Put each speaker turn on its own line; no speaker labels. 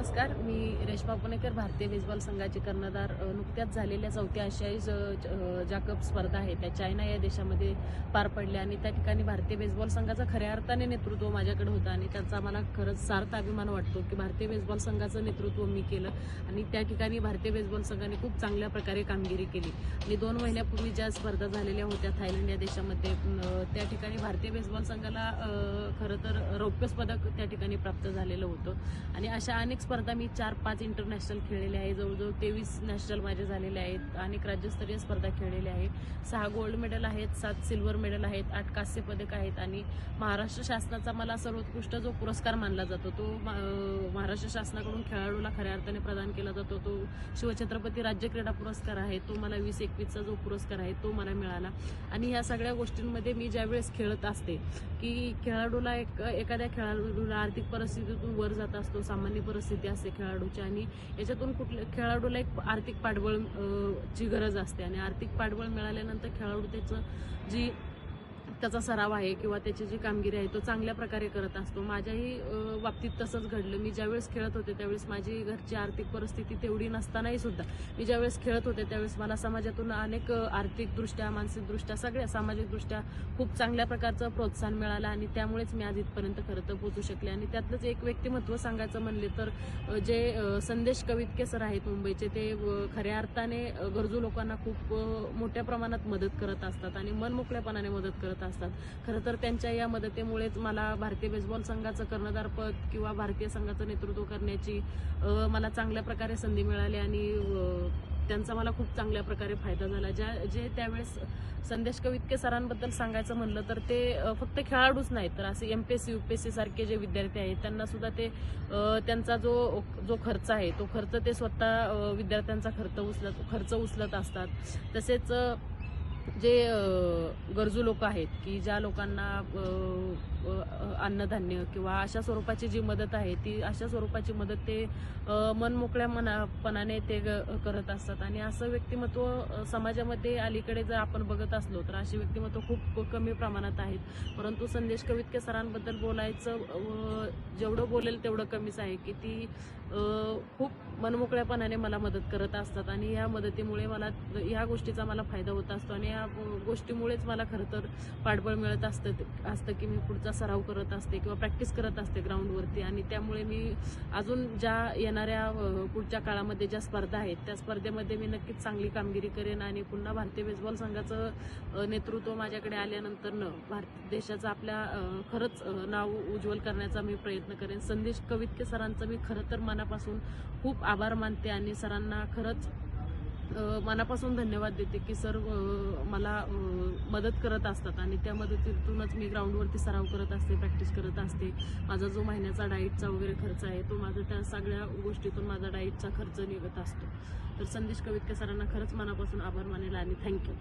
नमस्कार मी रेश्मा पुणेकर भारतीय बेसबॉल संघाचे कर्णधार. नुकत्याच झालेल्या चौथ्या आशियाई ज्या कप स्पर्धा आहे. त्या चायना या देशामध्ये पार पडल्या आणि त्या ठिकाणी भारतीय बेसबॉल संघाचं खऱ्या अर्थाने नेतृत्व माझ्याकडे होतं आणि त्याचा मला खरंच सार्थ अभिमान वाटतो की भारतीय बेसबॉल संघाचं नेतृत्व मी केलं आणि त्या ठिकाणी भारतीय बेसबॉल संघाने खूप चांगल्या प्रकारे कामगिरी केली. आणि दोन महिन्यापूर्वी ज्या स्पर्धा झालेल्या होत्या थायलंड या देशामध्ये त्या ठिकाणी भारतीय बेसबॉल संघाला खरं तर रौप्य पदक त्या ठिकाणी प्राप्त झालेलं होतं. आणि अशा अनेक स्पर्धा मी चार पाच इंटरनॅशनल खेळलेल्या आहे. जवळजवळ तेवीस नॅशनल माझे झालेले आहेत. अनेक राज्यस्तरीय स्पर्धा खेळलेल्या आहेत. सहा गोल्ड मेडल आहेत सात सिल्वर मेडल आहेत आठ कांस्य पदक आहेत आणि महाराष्ट्र शासनाचा मला सर्वोत्कृष्ट जो पुरस्कार मानला जातो तो महाराष्ट्र शासनाकडून खेळाडूला खऱ्या अर्थाने प्रदान केला जातो तो शिवछत्रपती राज्य क्रीडा पुरस्कार आहे तो मला वीस एकवीसचा जो पुरस्कार आहे तो मला मिळाला. आणि ह्या सगळ्या गोष्टींमध्ये मी ज्यावेळेस खेळत असते की खेळाडूला एक एखाद्या खेळाडूला आर्थिक परिस्थितीतून वर जात असतो सामान्य परिस्थिती असते खेळाडूची आणि याच्यातून कुठल्या खेळाडूला एक आर्थिक पाठबळ ची गरज असते आणि आर्थिक पाठबळ मिळाल्यानंतर खेळाडू त्याचं जी त्याचा सराव आहे किंवा त्याची जी कामगिरी आहे तो चांगल्या प्रकारे करत असतो. माझ्याही बाबतीत तसंच घडलं. मी ज्यावेळेस खेळत होते त्यावेळेस माझी घरची आर्थिक परिस्थिती तेवढी नसतानाही सुद्धा. मी ज्यावेळेस खेळत होते त्यावेळेस मला समाजातून अनेक आर्थिकदृष्ट्या मानसिकदृष्ट्या सगळ्या सामाजिकदृष्ट्या खूप चांगल्या प्रकारचं प्रोत्साहन मिळालं आणि त्यामुळेच मी आज इथपर्यंत खरं तर पोहोचू शकले. आणि त्यातलंच एक व्यक्तिमत्व सांगायचं म्हणले तर जे संदेश कवितके सर आहेत मुंबईचे ते खऱ्या अर्थाने गरजू लोकांना खूप मोठ्या प्रमाणात मदत करत असतात आणि मनमोकळ्यापणाने मदत करत असतात असतात. खरं तर त्यांच्या या मदतीमुळेच मला भारतीय बेसबॉल संघाचं कर्णधारपद किंवा भारतीय संघाचं नेतृत्व करण्याची मला चांगल्या प्रकारे संधी मिळाली आणि त्यांचा मला खूप चांगल्या प्रकारे फायदा झाला. ज्या जे त्यावेळेस संदेश कवितके सरांबद्दल सांगायचं म्हणलं तर ते फक्त खेळाडूच नाहीत तर असे M P S C U P S C सारखे जे विद्यार्थी आहेत त्यांना सुद्धा ते त्यांचा जो जो खर्च आहे तो खर्च ते स्वतः विद्यार्थ्यांचा खर्च उचलत खर्च उचलत असतात. तसेच जे गरजू लोक आहेत की ज्या लोकांना अन्नधान्य किंवा अशा स्वरूपाची जी मदत आहे ती अशा स्वरूपाची मदत ते मनमोकळ्या मनापणाने ते ग- करत असतात. आणि असं व्यक्तिमत्व समाजामध्ये अलीकडे जर आपण बघत असलो तर अशी व्यक्तिमत्व खूप कमी प्रमाणात आहेत. परंतु संदेश कवितके सरांबद्दल बोलायचं जेवढं बोलेल तेवढं कमीच आहे की ती खूप मनमोकळ्यापणाने मला मदत करत असतात. आणि या मदतीमुळे मला ह्या गोष्टीचा मला फायदा होत असतो. आणि या गोष्टीमुळेच मला खरं तर पाठबळ मिळत असतं असतं की मी पुढचा सराव करत असते किंवा प्रॅक्टिस करत असते ग्राउंडवरती. आणि त्यामुळे मी अजून ज्या येणाऱ्या पुढच्या काळामध्ये ज्या स्पर्धा आहेत त्या स्पर्धेमध्ये मी नक्कीच चांगली कामगिरी करेन आणि पुन्हा भारतीय बेसबॉल संघाचं नेतृत्व माझ्याकडे आल्यानंतर न भारत देशाचं आपल्या खरंच नाव उज्ज्वल करण्याचा मी प्रयत्न करेन. संदेश कवितके सरांचं मी खरं तर मनापासून खूप आभार मानते आणि सरांना खरंच मनापासून धन्यवाद देते की सर मला मदत करत असतात आणि त्या मदतीतूनच मी ग्राउंडवरती सराव करत असते प्रॅक्टिस करत असते. माझा जो महिन्याचा डाईटचा वगैरे खर्च आहे तो माझा त्या सगळ्या गोष्टीतून माझा डाईटचा खर्च निघत असतो. तर संदेश कवितके सरांना खरंच मनापासून आभार मानेल आणि थँक्यू.